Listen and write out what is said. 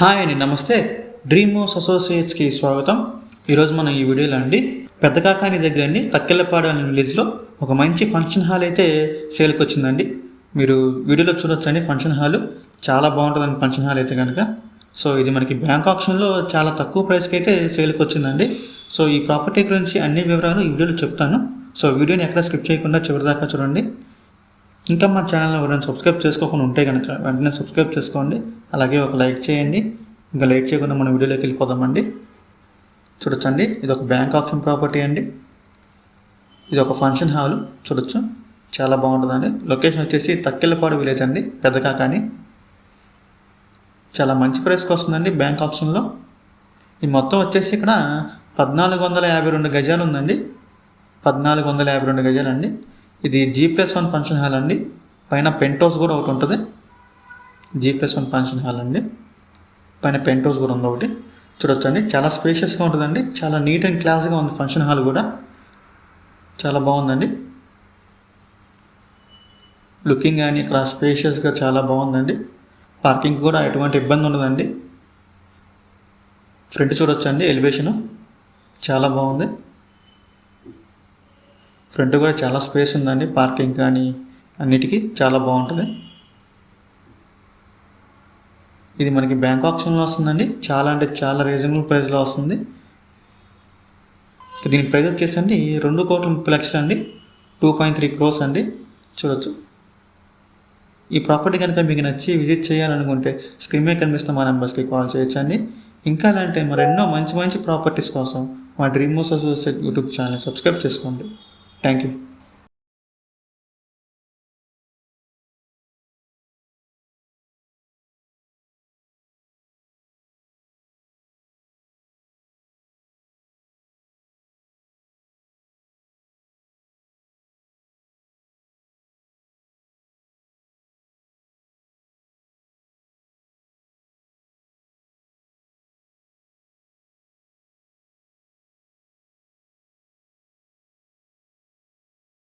Hi అండి నమస్తే. Dream house అసోసియేట్స్కి స్వాగతం. ఈరోజు మనం ఈ వీడియోలో అండి పెద్ద కాకాని దగ్గర అండి తక్కెళ్ళపాడు అనే విలేజ్లో ఒక మంచి ఫంక్షన్ హాల్ అయితే సేల్కి వచ్చిందండి. మీరు వీడియోలో చూడొచ్చండి ఫంక్షన్ హాల్. చాలా బాగుంటుందండి ఫంక్షన్ హాల్ అయితే కనుక సో ఇది మనకి బ్యాంక్ ఆప్షన్లో చాలా తక్కువ ప్రైస్కి అయితే సేల్కి వచ్చిందండి. సో ఈ ప్రాపర్టీ గురించి అన్ని వివరాలు ఈ వీడియోలో చెప్తాను. సో వీడియోని ఎక్కడ స్కిప్ చేయకుండా చివరిదాకా చూడండి. ఇంకా మా ఛానల్ ఎవరైనా సబ్స్క్రైబ్ చేసుకోకుండా ఉంటే కనుక వెంటనే సబ్స్క్రైబ్ చేసుకోండి. అలాగే ఒక లైక్ చేయండి. ఇంకా లైక్ చేయకుండా మన వీడియోలోకి వెళ్ళిపోదామండి. చూడొచ్చండి. ఇది ఒక బ్యాంక్ ఆప్షన్ ప్రాపర్టీ అండి. ఇది ఒక ఫంక్షన్ హాల్. చూడొచ్చు. చాలా బాగుంటుందండి. లొకేషన్ వచ్చేసి తక్కెళ్ళపాడు విలేజ్ అండి. పెద్దగా కానీ చాలా మంచి ప్రైస్కి వస్తుందండి బ్యాంక్ ఆప్షన్లో. ఈ మొత్తం వచ్చేసి ఇక్కడ పద్నాలుగు వందల యాభై రెండు గజాలు ఉందండి. పద్నాలుగు వందల యాభై రెండు గజాలు అండి ఇది G plus one function hall అండి. పైన పెంటోస్ కూడా ఒకటి ఉంటుంది. G plus one function hall అండి. పైన పెంటోస్ కూడా ఉంది ఒకటి. చూడొచ్చండి. చాలా స్పేషియస్గా ఉంటుందండి. చాలా నీట్ అండ్ క్లాస్గా ఉంది ఫంక్షన్ హాల్ కూడా. చాలా బాగుందండి. లుకింగ్ కానీ ఇక్కడ స్పేషియస్గా చాలా బాగుందండి. పార్కింగ్ కూడా ఎటువంటి ఇబ్బంది ఉండదండి. ఫ్రంట్ చూడొచ్చండి. ఎలివేషను చాలా బాగుంది. ఫ్రంట్ కూడా చాలా స్పేస్ ఉందండి. పార్కింగ్ కానీ అన్నిటికీ చాలా బాగుంటుంది. ఇది మనకి బ్యాంక్ ఆప్షన్లో వస్తుందండి. చాలా అంటే చాలా రీజనబుల్ ప్రైస్లో వస్తుంది. దీని ప్రైస్ వచ్చేసండి రెండు కోట్ల ముప్పై లక్షలు అండి. టూ పాయింట్ త్రీ క్రోస్ అండి. చూడొచ్చు. ఈ ప్రాపర్టీ కనుక మీకు నచ్చి విజిట్ చేయాలనుకుంటే స్క్రీన్ మీద కనిపిస్తున్న మా నెంబర్స్కి కాల్ చేయొచ్చండి. ఇంకా అలాంటి మరెన్నో మంచి మంచి ప్రాపర్టీస్ కోసం మా dream house associate YouTube channel subscribe చేసుకోండి. Thank you.